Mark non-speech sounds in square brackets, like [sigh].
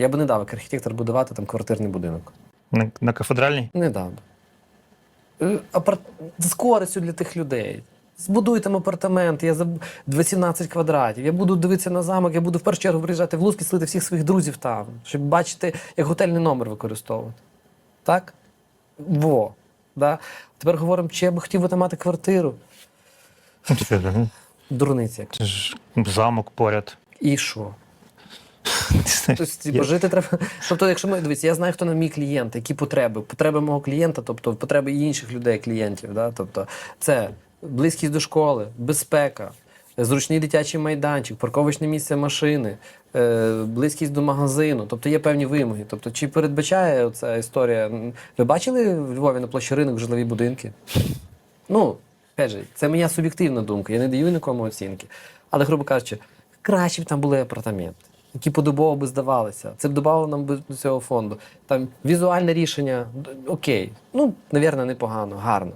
Я би не дав як архітектор будувати там квартирний будинок. На, на кафедральній? Не дав би. Е, Апарт... З користю для тих людей. Збудуй там апартамент, я за 18 квадратів. Я буду дивитися на замок, я буду в першу чергу приїжджати в Луцьк і селити всіх своїх друзів там, щоб бачити, як готельний номер використовувати. Так? Во. Да? Тепер говоримо, чи я би хотів би мати квартиру. Ну, Дурниця. замок поряд. І що? [laughs] Тобто, типу, жити треба. Тобто, якщо ми дивіться, я знаю, хто на мій клієнт, які потреби. Потреби мого клієнта, тобто потреби інших людей, клієнтів. Да? Тобто, це близькість до школи, безпека, зручний дитячий майданчик, парковочне місце машини, е, близькість до магазину. Тобто є певні вимоги. Тобто, чи передбачає ця історія? Ви бачили в Львові на площі ринок житлові будинки? Ну, опять же, це моя суб'єктивна думка, я не даю нікому оцінки. Але, грубо кажучи, краще б там були апартаменти, які подобово би здавалися. Це б додало нам би до цього фонду. Там візуальне рішення окей. Ну, навірно, непогано, гарно.